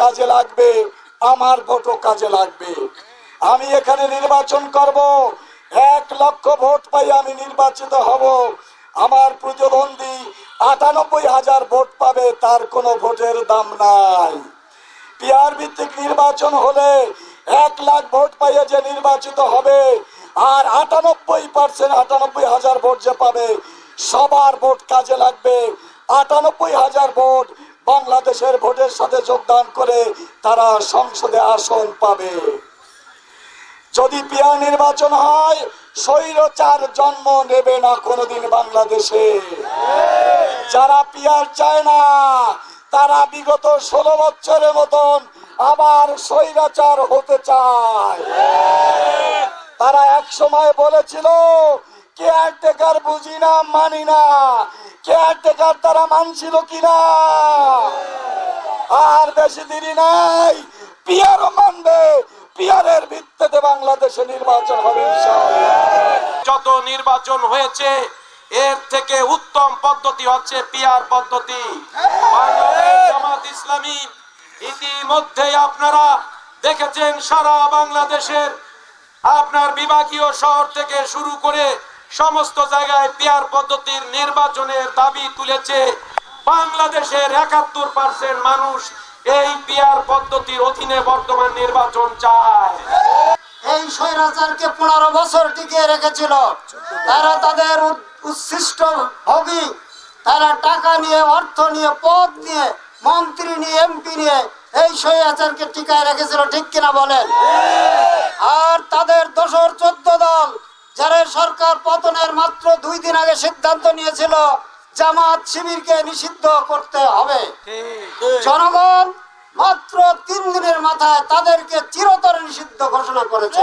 কাজে লাগবে, আমার ভোটও কাজে লাগবে। আমি এখানে নির্বাচন করব, এক লক্ষ ভোট পাই আমি নির্বাচিত হব। আমার প্রতিদ্বন্দ্বী আটানব্বই হাজার ভোট পাবে, তার কোনো ভোটের দাম নাই। পিয়ার ভিত্তিক নির্বাচন হলে এক লাখ ভোট পাইয়ে যে নির্বাচিত হবে, আর আটানব্বই পার্সেন্ট, আটানব্বই হাজার ভোট যে পাবে, সবার ভোট কাজে লাগবে। আটানব্বই হাজার ভোট বাংলাদেশের ভোটের সাথে যোগদান করে তারা সংসদে আসন পাবে। যদি পিয়া নির্বাচন হয়, স্বৈরচার জন্ম নেবে না কোনোদিন বাংলাদেশে। যারা পিয়ার চায় না, তারা বিগত ষোলো বছরের মতন আবার স্বৈরাচার হতে চায়। তারা এক সময় বলেছিল কে কেয়ারটেকার বুঝি না, মানি না। কেয়ারটেকার তারা মানছিল কিনা আর বেশি দেরি নাই পিয়ারও মানবে পিয়ারের ভিত্তিতে বাংলাদেশে নির্বাচন হবে যত নির্বাচন হয়েছে, এর থেকে উত্তম পদ্ধতি হচ্ছে পিয়ার পদ্ধতি। জামাত ইসলামী ইতিমধ্যে আপনারা দেখেছেন সারা বাংলাদেশের আপনার বিভাগীয় শহর থেকে শুরু করে সমস্ত জায়গায় পিয়ার পদ্ধতির নির্বাচনের দাবি তুলেছে বাংলাদেশের একাত্তর পার্সেন্ট মানুষ এই পিয়ার পদ্ধতির অধীনে বর্তমান নির্বাচন চায়। এই স্বৈরাচারকে পনেরো বছর টিকিয়ে রেখেছিল। তারা তাদের উচ্ছিষ্ট তারা টাকা নিয়ে, অর্থ নিয়ে, পদ নিয়ে, মন্ত্রী নিয়ে, এমপি নিয়ে এই স্বৈরাচারকে টিকায় রেখেছিল, ঠিক কিনা বলেন? আর তাদের দশর চোদ্দ দল আগে সিদ্ধান্ত নিয়েছিল জামাত শিবিরকে নিষিদ্ধ করতে হবে। জনগণ মাত্র তিন দিনের মাথায় তাদেরকে চিরতরে নিষিদ্ধ ঘোষণা করেছে।